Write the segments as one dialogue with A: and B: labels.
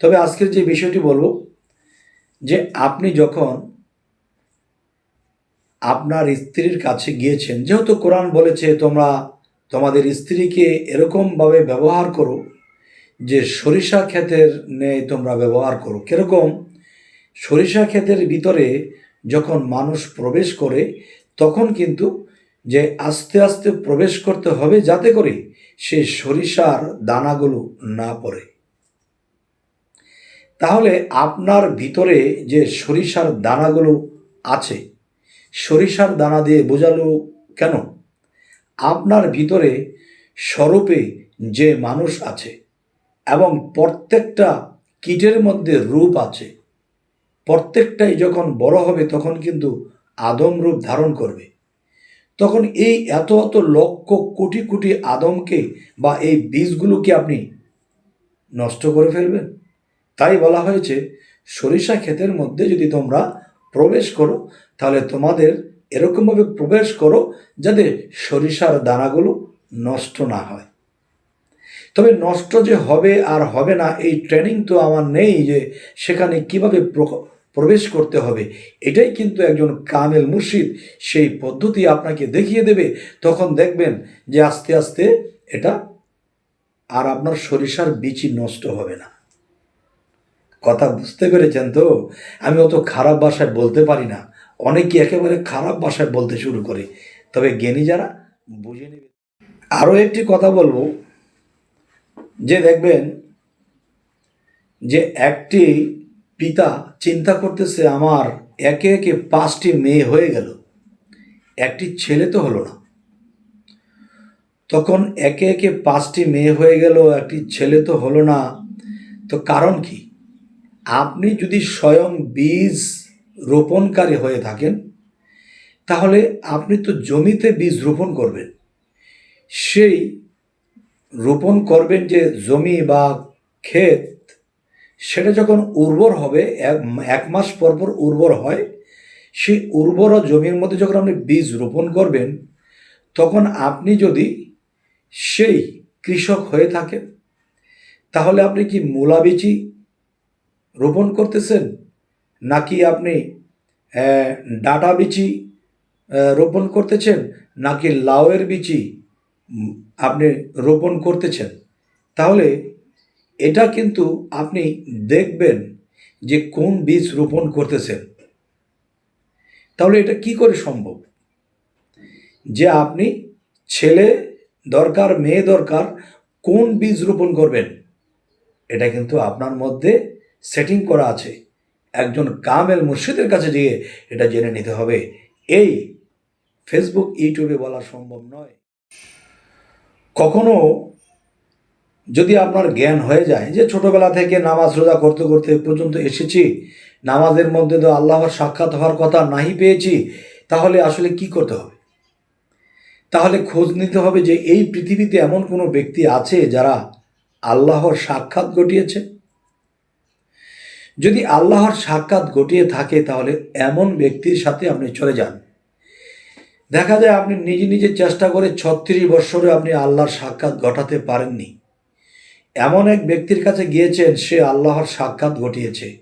A: তবে আজকের যে বিষয়টি বলব, যে আপনি যখন আপনার স্ত্রীর কাছে গিয়েছেন, যেহেতু কোরআন বলেছে, তোমরা তোমাদের স্ত্রীকে এরকমভাবে ব্যবহার করো যে সরিষা ক্ষেতের ন্যায় তোমরা ব্যবহার করো। কীরকম? সরিষা ক্ষেতের ভিতরে যখন মানুষ প্রবেশ করে, তখন কিন্তু যে আস্তে আস্তে প্রবেশ করতে হবে যাতে করে সে সরিষার দানাগুলো না পড়ে। তাহলে আপনার ভিতরে যে সরিষার দানাগুলো আছে, সরিষার দানা দিয়ে বোঝালো কেন? আপনার ভিতরে স্বরূপে যে মানুষ আছে এবং প্রত্যেকটা কীটের মধ্যে রূপ আছে, প্রত্যেকটাই যখন বড় হবে তখন কিন্তু আদম রূপ ধারণ করবে। তখন এই এত এত লক্ষ কোটি কোটি আদমকে বা এই বীজগুলোকে আপনি নষ্ট করে ফেলবেন। তাই বলা হয়েছে, সরিষা ক্ষেতের মধ্যে যদি তোমরা প্রবেশ করো, তাহলে তোমাদের এরকমভাবে প্রবেশ করো যাতে সরিষার দানাগুলো নষ্ট না হয়। তবে নষ্ট যে হবে আর হবে না, এই ট্রেনিং তো আমার নেই যে সেখানে কীভাবে প্রবেশ করতে হবে। এটাই কিন্তু একজন কামেল মুর্শিদ সেই পদ্ধতি আপনাকে দেখিয়ে দেবে। তখন দেখবেন যে আস্তে আস্তে এটা আর আপনার সরিষার বিচি নষ্ট হবে না। কথা বুঝতে পেরেছেন তো? আমি অত খারাপ ভাষায় বলতে পারি না। অনেকে একেবারে খারাপ ভাষায় বলতে শুরু করে। তবে জ্ঞানী যারা, বুঝে নেবে। আরও একটি কথা বলব, যে দেখবেন, যে একটি পিতা চিন্তা করতেছে, আমার একে একে পাঁচটি মেয়ে হয়ে গেল। একটি ছেলে তো হলো না। তখন একে একে পাঁচটি মেয়ে হয়ে গেল, একটি ছেলে তো হলো না। তো কারণ কি? আপনি যদি স্বয়ং বীজ রোপণকারী হয়ে থাকেন, তাহলে আপনি তো জমিতে বীজ রোপণ করবেন। সেই রোপণ করবেন যে জমি বা ক্ষেত, সেটা যখন উর্বর হবে, এক মাস পর পর উর্বর হয়, সেই উর্বর জমির মধ্যে যখন আপনি বীজ রোপণ করবেন, তখন আপনি যদি সেই কৃষক হয়ে থাকেন, তাহলে আপনি কি মূলা বীজই রোপণ করতেছেন? নাকি আপনি ডাটা বিচি রোপণ করতেছেন? নাকি লাউয়ের বিচি আপনি রোপণ করতেছেন? তাহলে এটা কিন্তু আপনি দেখবেন যে কোন বীজ রোপণ করতেছেন। তাহলে এটা কি করে সম্ভব? যে আপনি ছেলে দরকার, মেয়ে দরকার, কোন বীজ রোপণ করবেন? এটা কিন্তু আপনার মধ্যে সেটিং করা আছে। একজন কামেল মুর্শিদের কাছে গিয়ে এটা জেনে নিতে হবে। এই ফেসবুক ইউটিউবে বলা সম্ভব নয়। কখনো যদি আপনার জ্ঞান হয়ে যায় যে ছোটবেলা থেকে নামাজ রোজা করতে করতে পর্যন্ত এসেছি, নামাজের মধ্যে তো আল্লাহর সাক্ষাৎ হওয়ার কথা নাহি পেয়েছি, তাহলে আসলে কি করতে হবে? তাহলে খোঁজ নিতে হবে যে এই পৃথিবীতে এমন কোনো ব্যক্তি আছে যারা আল্লাহর সাক্ষাৎ ঘটিয়েছে? যদি আল্লাহর সাক্ষাৎ ঘটিয়ে থাকে, তাহলে এমন ব্যক্তির সাথে আপনি চলে যান। দেখা যায় আপনি নিজে নিজে চেষ্টা করে ছত্রিশ বৎসরে আপনি আল্লাহর সাক্ষাৎ ঘটাতে পারেননি। এমন এক ব্যক্তির কাছে গিয়েছেন, সে আল্লাহর সাক্ষাৎ ঘটিয়েছে।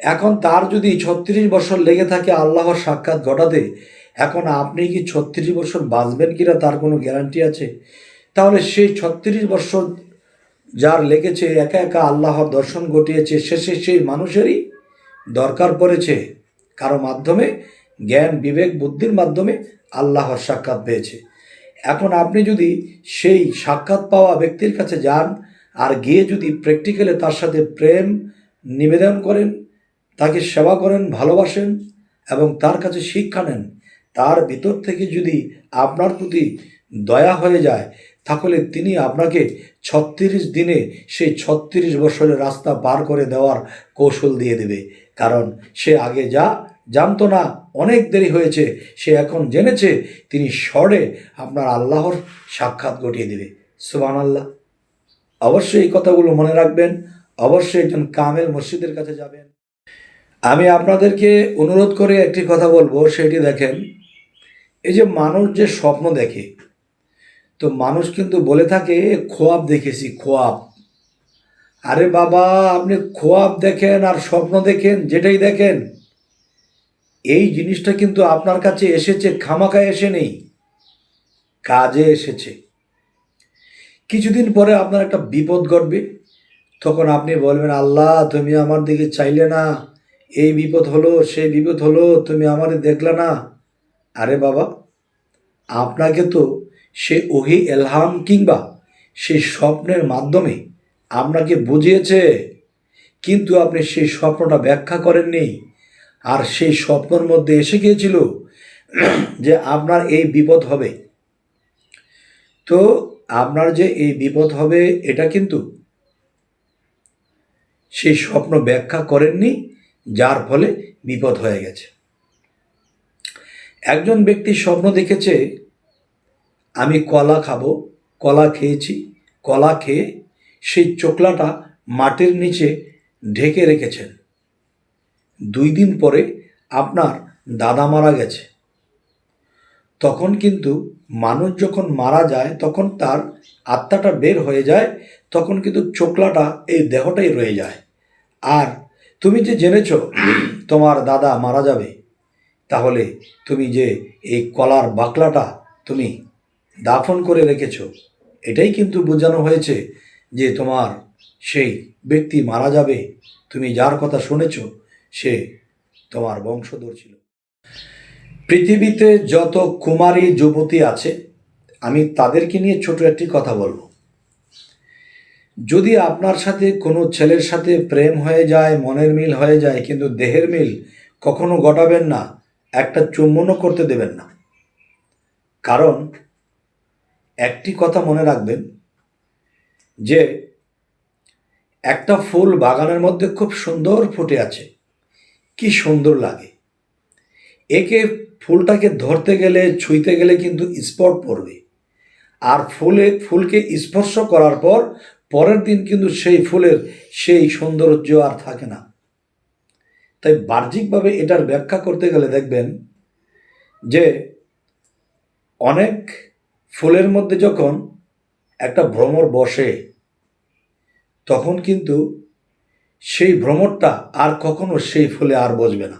A: এখন তার যদি ছত্রিশ বছর লেগে থাকে আল্লাহর সাক্ষাৎ ঘটাতে, এখন আপনি কি ছত্রিশ বছর বাঁচবেন কিনা তার কোনো গ্যারান্টি আছে? তাহলে সেই ছত্রিশ বছর যার লেগেছে, একা একা আল্লাহর দর্শন ঘটিয়েছে, শেষে সেই মানুষেরই দরকার পড়েছে। কারও মাধ্যমে জ্ঞান, বিবেক, বুদ্ধির মাধ্যমে আল্লাহর সাক্ষাৎ পেয়েছে। এখন আপনি যদি সেই সাক্ষাৎ পাওয়া ব্যক্তির কাছে যান আর গিয়ে যদি প্র্যাকটিক্যালে তার সাথে প্রেম নিবেদন করেন, তাকে সেবা করেন, ভালোবাসেন এবং তার কাছে শিক্ষা নেন, তার ভিতর থেকে যদি আপনার প্রতি দয়া হয়ে যায় তাহলে তিনি আপনাকে ছত্রিশ দিনে সেই ছত্রিশ বছরের রাস্তা পার করে দেওয়ার কৌশল দিয়ে দেবে। কারণ সে আগে যা জানতো না, অনেক দেরি হয়েছে, সে এখন জেনেছে, তিনি স্বরে আপনার আল্লাহর সাক্ষাৎ ঘটিয়ে দেবে। সুবান আল্লাহ অবশ্যই এই কথাগুলো মনে রাখবেন, অবশ্যই একজন কামেল মসজিদের কাছে যাবেন। আমি আপনাদেরকে অনুরোধ করে একটি কথা বলব, সেটি দেখেন, এই যে মানুষ যে স্বপ্ন দেখে তো মানুষ কিন্তু বলে থাকে, খোয়াব দেখেছি, খোয়াব। আরে বাবা, আপনি খোয়াব দেখেন আর স্বপ্ন দেখেন, যেটাই দেখেন। এই জিনিসটা কিন্তু আপনার কাছে এসেছে খামাকায় এসে নেই, কাজে এসেছে। কিছুদিন পরে আপনার একটা বিপদ ঘটবে। তখন আপনি বলবেন, আল্লাহ, তুমি আমার দিকে চাইলে না, এই বিপদ হলো, সেই বিপদ হলো, তুমি আমারে দেখলে না। আরে বাবা, আপনাকে তো সে ওহি এলহাম কিংবা সে স্বপ্নের মাধ্যমে আপনাকে বুঝিয়েছে। কিন্তু আপনি সেই স্বপ্নটা ব্যাখ্যা করেননি। আর সেই স্বপ্নের মধ্যে এসে গিয়েছিল যে আপনার এই বিপদ হবে। তো আপনার যে এই বিপদ হবে, এটা কিন্তু সেই স্বপ্ন ব্যাখ্যা করেননি, যার ফলে বিপদ হয়ে গেছে। একজন ব্যক্তি স্বপ্ন দেখেছে আমি কলা খাব, কলা খেয়েছি, কলা খেয়ে সেই চোকলাটা মাটির নিচে ঢেকে রেখেছেন। দুই দিন পরে আপনার দাদা মারা গেছে। তখন কিন্তু মানুষ যখন মারা যায়, তখন তার আত্মাটা বের হয়ে যায়, তখন কিন্তু চোকলাটা এই দেহটাই রয়ে যায়। আর তুমি যে জেনেছ তোমার দাদা মারা যাবে, তাহলে তুমি যে এই কলার বাকলাটা তুমি দাফন করে রেখেছ। এটাই কিন্তু বোঝানো হয়েছে যে তোমার সেই ব্যক্তি মারা যাবে। তুমি যার কথা শুনেছ, সে তোমার বংশধর ছিল। পৃথিবীতে যত কুমারী, যুবতী আছে, আমি তাদেরকে নিয়ে ছোট একটি কথা বলব। যদি আপনার সাথে কোনো ছেলের সাথে প্রেম হয়ে যায়, মনের মিল হয়ে যায়, কিন্তু দেহের মিল কখনো ঘটাবেন না, একটা চুম্বনও করতে দেবেন না। কারণ একটি কথা মনে রাখবেন, যে একটা ফুল বাগানের মধ্যে খুব সুন্দর ফুটে আছে। কি সুন্দর লাগে। একে ফুলটাকে ধরতে গেলে, ছুঁইতে গেলে কিন্তু স্পট পড়বে। আর ফুলে, ফুলকে স্পর্শ করার পর, পরের দিন কিন্তু সেই ফুলের সেই সৌন্দর্য আর থাকে না। তাই বাহ্যিকভাবে এটার ব্যাখ্যা করতে গেলে দেখবেন যে অনেক ফুলের মধ্যে যখন একটা ভ্রমর বসে, তখন কিন্তু সেই ভ্রমরটা আর কখনো সেই ফুলে আর বসবে না।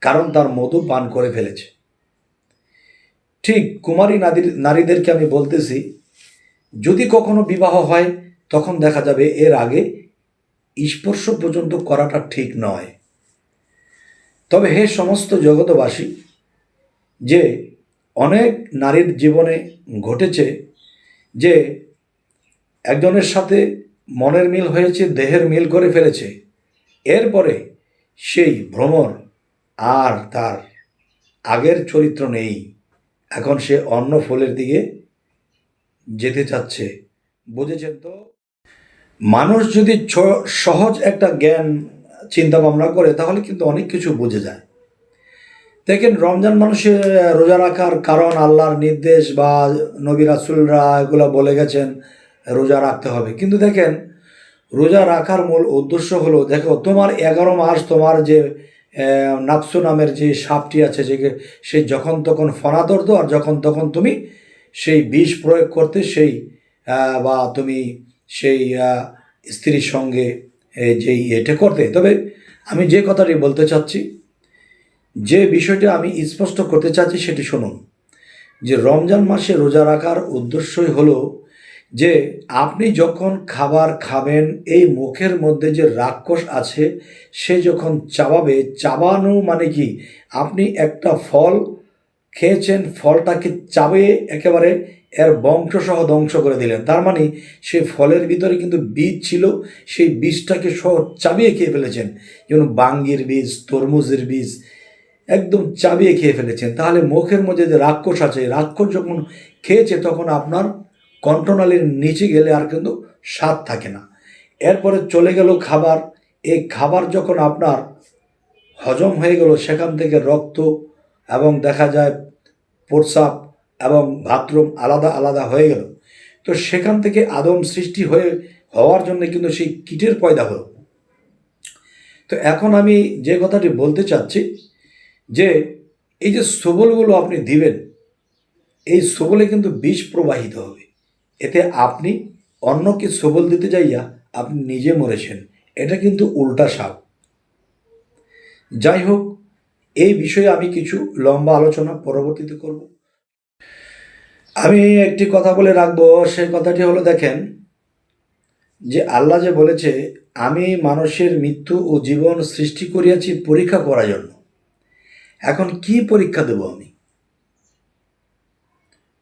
A: কারণ তার মধু পান করে ফেলেছে। ঠিক কুমারী নারীর নারীদেরকে আমি বলতেছি, যদি কখনো বিবাহ হয়, তখন দেখা যাবে এর আগে স্পর্শ পর্যন্ত করাটা ঠিক নয়। তবে হে সমস্ত জগতবাসী যে অনেক নারীর জীবনে ঘটেছে যে একজনের সাথে মনের মিল হয়েছে, দেহের মিল করে ফেলেছে। এরপরে সেই ভ্রমণ আর তার আগের চরিত্র নেই। এখন সে অন্য ফুলের দিকে যেতে চাচ্ছে। বুঝেছেন তো? মানুষ যদি সহজ একটা জ্ঞান চিন্তা ভাবনা করে, তাহলে কিন্তু অনেক কিছু বুঝে যায়। দেখেন রমজান মানুষের রোজা রাখার কারণ আল্লাহর নির্দেশ বা নবী রাসুলরা এগুলো বলে গেছেন, রোজা রাখতে হবে। কিন্তু দেখেন, রোজা রাখার মূল উদ্দেশ্য হলো, দেখো, তোমার এগারো মাস তোমার যে নাফসু নামের যে সাপটি আছে, যে সে যখন তখন ফনা ধরতো আর যখন তখন তুমি সেই বিষ প্রয়োগ করতে সেই বা তুমি সেই স্ত্রীর সঙ্গে যেই এটা করতে। তবে আমি যে কথাটি বলতে চাচ্ছি যে বিষয়টা আমি স্পষ্ট করতে চাচ্ছি সেটি শুনুন। যে রমজান মাসে রোজা রাখার উদ্দেশ্যই হলো যে আপনি যখন খাবার খাবেন, এই মুখের মধ্যে যে রাক্ষস আছে, সে যখন চাবাবে, চাবানো মানে কি? আপনি একটা ফল খেয়েছেন, ফলটাকে চাবে, একেবারে এর বংশসহ ধ্বংস করে দিলেন। তার মানে সেই ফলের ভিতরে কিন্তু বীজ ছিল, সেই বীজটাকে সহ চাবিয়ে খেয়ে ফেলেছেন। যেমন বাঙ্গির বীজ, তরমুজের বীজ একদম চাবিয়ে খেয়ে ফেলেছেন। তাহলে মুখের মধ্যে যে রাক্ষস আছে রাক্ষস যখন খেয়েছে, তখন আপনার কণ্ঠনালীর নিচে গেলে আর কিন্তু স্বাদ থাকে না। এরপরে চলে গেল খাবার। এই খাবার যখন আপনার হজম হয়ে গেল, সেখান থেকে রক্ত এবং দেখা যায় প্রস্রাব এবং বাথরুম আলাদা আলাদা হয়ে গেল। তো সেখান থেকে আদম সৃষ্টি হয়ে, হওয়ার জন্য কিন্তু সেই কীটের পয়দা হলো। তো এখন আমি যে কথাটি বলতে চাচ্ছি যে এই যে সবলগুলো আপনি দিবেন, এই সবলে কিন্তু বিষ প্রবাহিত হবে। এতে আপনি অন্যকে সবল দিতে যাইয়া আপনি নিজে মরেছেন। এটা কিন্তু উল্টা সাপ। যাই হোক, এই বিষয়ে আমি কিছু লম্বা আলোচনা পরবর্তীতে করব। আমি একটি কথা বলে রাখব সেই কথাটি হলো, দেখেন, যে আল্লাহ যে বলেছে, আমি মানুষের মৃত্যু ও জীবন সৃষ্টি করিয়াছি পরীক্ষা করার জন্য। এখন কি পরীক্ষা দেব আমি?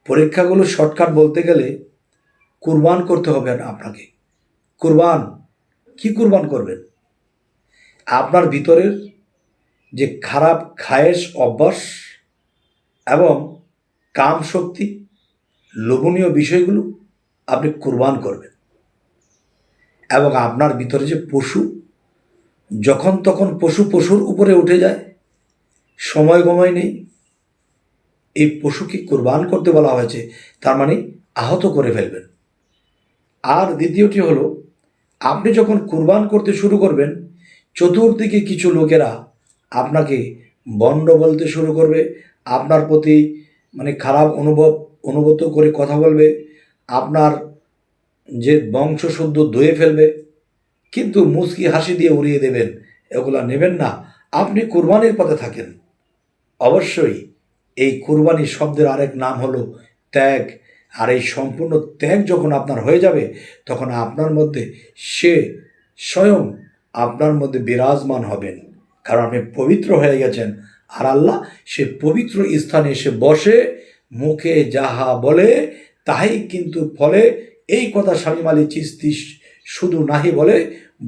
A: পরীক্ষাগুলো শর্টকাট বলতে গেলে কুরবান করতে হবে আপনাকে। কুরবান, কি কুরবান করবেন? আপনার ভিতরের যে খারাপ খায়েশ অভ্যাস এবং কাম শক্তি, লোভনীয় বিষয়গুলো আপনি কুরবান করবেন। এবং আপনার ভিতরে যে পশু, যখন তখন পশু পশুর উপরে উঠে যায় সময় গময় নেই। এই পশুকে কোরবান করতে বলা হয়েছে, তার মানে আহত করে ফেলবেন। আর দ্বিতীয়টি হলো, আপনি যখন কোরবান করতে শুরু করবেন, চতুর্দিকে কিছু লোকেরা আপনাকে বন্ড বলতে শুরু করবে, আপনার প্রতি মানে খারাপ অনুভব অনুভূত করে কথা বলবে, আপনার যে বংশশুদ্ধ ধুয়ে ফেলবে, কিন্তু মুচকি হাসি দিয়ে উড়িয়ে দেবেন, এগুলা নেবেন না। আপনি কোরবানির পথে থাকেন। অবশ্যই এই কুরবানি শব্দের আরেক নাম হলো ত্যাগ। আর এই সম্পূর্ণ ত্যাগ যখন আপনার হয়ে যাবে, তখন আপনার মধ্যে সে স্বয়ং আপনার মধ্যে বিরাজমান হবেন। কারণ আপনি পবিত্র হয়ে গেছেন আর আল্লাহ সে পবিত্র স্থানে এসে বসে মুখে যাহা বলে তাই কিন্তু ফলে এই কথা স্বামী আলী চিস্তি শুধু নাহি বলে,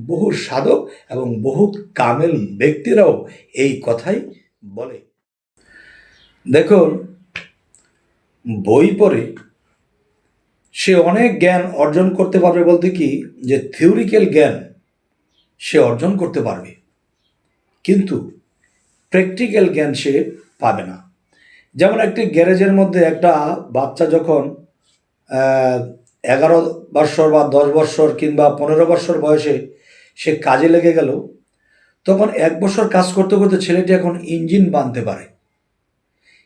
A: বহু সাধক এবং বহু কামেল ব্যক্তিরাও এই কথাই বলে। দেখুন, বই পড়ে সে অনেক জ্ঞান অর্জন করতে পারবে বলতে কি? যে থিওরিক্যাল জ্ঞান সে অর্জন করতে পারবে। কিন্তু প্র্যাকটিক্যাল জ্ঞান সে পাবে না। যেমন একটি গ্যারেজের মধ্যে একটা বাচ্চা যখন এগারো বৎসর বা দশ বৎসর কিংবা পনেরো বৎসর বয়সে সে কাজে লেগে গেল, তখন এক বছর কাজ করতে করতে ছেলেটি এখন ইঞ্জিন বানতে পারে।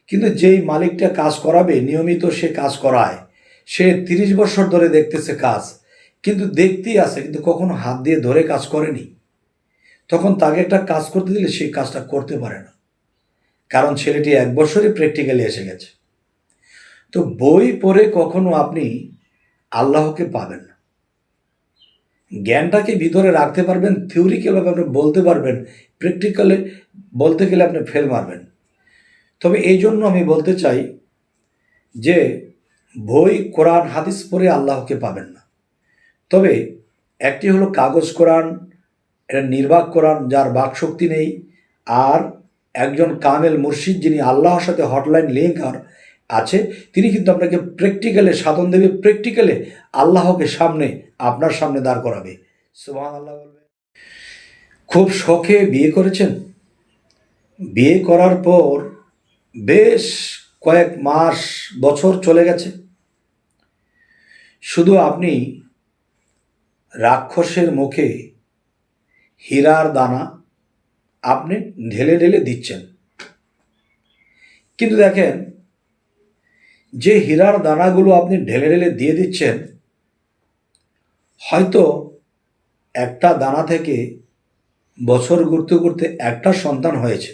A: কিন্তু যেই মালিকটা কাজ করাবে, নিয়মিত সে কাজ করায়। সে তিরিশ বছর ধরে দেখতেছে কাজ, কিন্তু দেখতেই আছে, কিন্তু কখনো হাত দিয়ে ধরে কাজ করেনি। তখন তাকে একটা কাজ করতে দিলে সেই কাজটা করতে পারে না। কারণ ছেলেটি এক বছরই প্র্যাকটিক্যালি এসে গেছে। তো বই পড়ে কখনো আপনি আল্লাহকে পাবেন না। জ্ঞানটাকে ভিতরে রাখতে পারবেন থিওরিক্যালভাবে আপনি বলতে পারবেন প্র্যাকটিক্যালে বলতে গেলে আপনি ফেল মারবেন। তবে এই জন্য আমি বলতে চাই যে, বই, কোরআন, হাদিস পড়ে আল্লাহকে পাবেন না। তবে একটি হলো কাগজ কোরআন, এটা নির্বাক কোরআন, যার বাকশক্তি নেই, আর একজন কামেল মুর্শিদ যিনি আল্লাহর সাথে হটলাইন লিঙ্ক আর আছে, তিনি কিন্তু আপনাকে প্র্যাকটিক্যালে সাধন দেবে প্র্যাকটিক্যালে আল্লাহকে সামনে, আপনার সামনে দাঁড় করাবে। সুবহান আল্লাহ বলবে খুব শখে বিয়ে করেছেন। বিয়ে করার পর বেশ কয়েক মাস, বছর চলে গেছে। শুধু আপনি রাক্ষসের মুখে হীরার দানা আপনি ঢেলে ঢেলে দিচ্ছেন। কিন্তু দেখেন, যে হীরার দানাগুলো আপনি ঢেলে ঢেলে দিয়ে দিচ্ছেন, হয়তো একটা দানা থেকে বছর ঘুরতে ঘুরতে একটা সন্তান হয়েছে।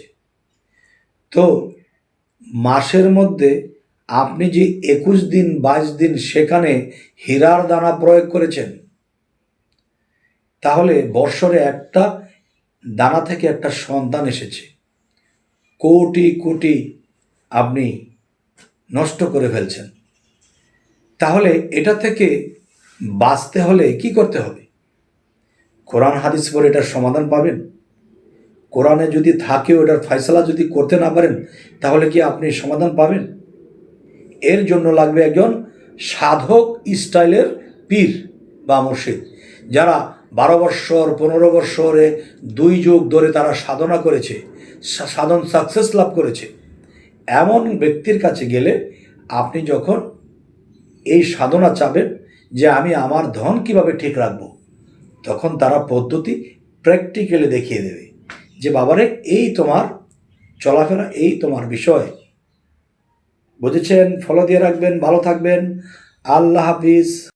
A: তো মাসের মধ্যে আপনি যে একুশ দিন, বাইশ দিন সেখানে হীরার দানা প্রয়োগ করেছেন, তাহলে বৎসরে একটা দানা থেকে একটা সন্তান এসেছে। কোটি কোটি আপনি নষ্ট করে ফেলছেন। তাহলে এটা থেকে বাঁচতে হলে কি করতে হবে? কোরআন হাদিস পরে এটার সমাধান পাবেন? কোরআনে যদি থাকে, ওটার ফয়সলা যদি করতে না পারেন, তাহলে কি আপনি সমাধান পাবেন? এর জন্য লাগবে একজন সাধক স্টাইলের পীর বা মুর্শিদ, যারা বারো বৎসর, পনেরো বৎসরে দুই যুগ ধরে তারা সাধনা করেছে সাধন সাকসেস লাভ করেছে। এমন ব্যক্তির কাছে গেলে আপনি যখন এই সাধনা চাবেন যে আমি আমার ধন কীভাবে ঠিক রাখব, তখন তারা পদ্ধতি প্র্যাকটিক্যালি দেখিয়ে দেবে। যে বাবারে, এই তোমার চলাফেরা, এই তোমার বিষয়। বুঝেছেন? ফলো দিয়ে রাখবেন, ভালো থাকবেন। আল্লাহ হাফিজ।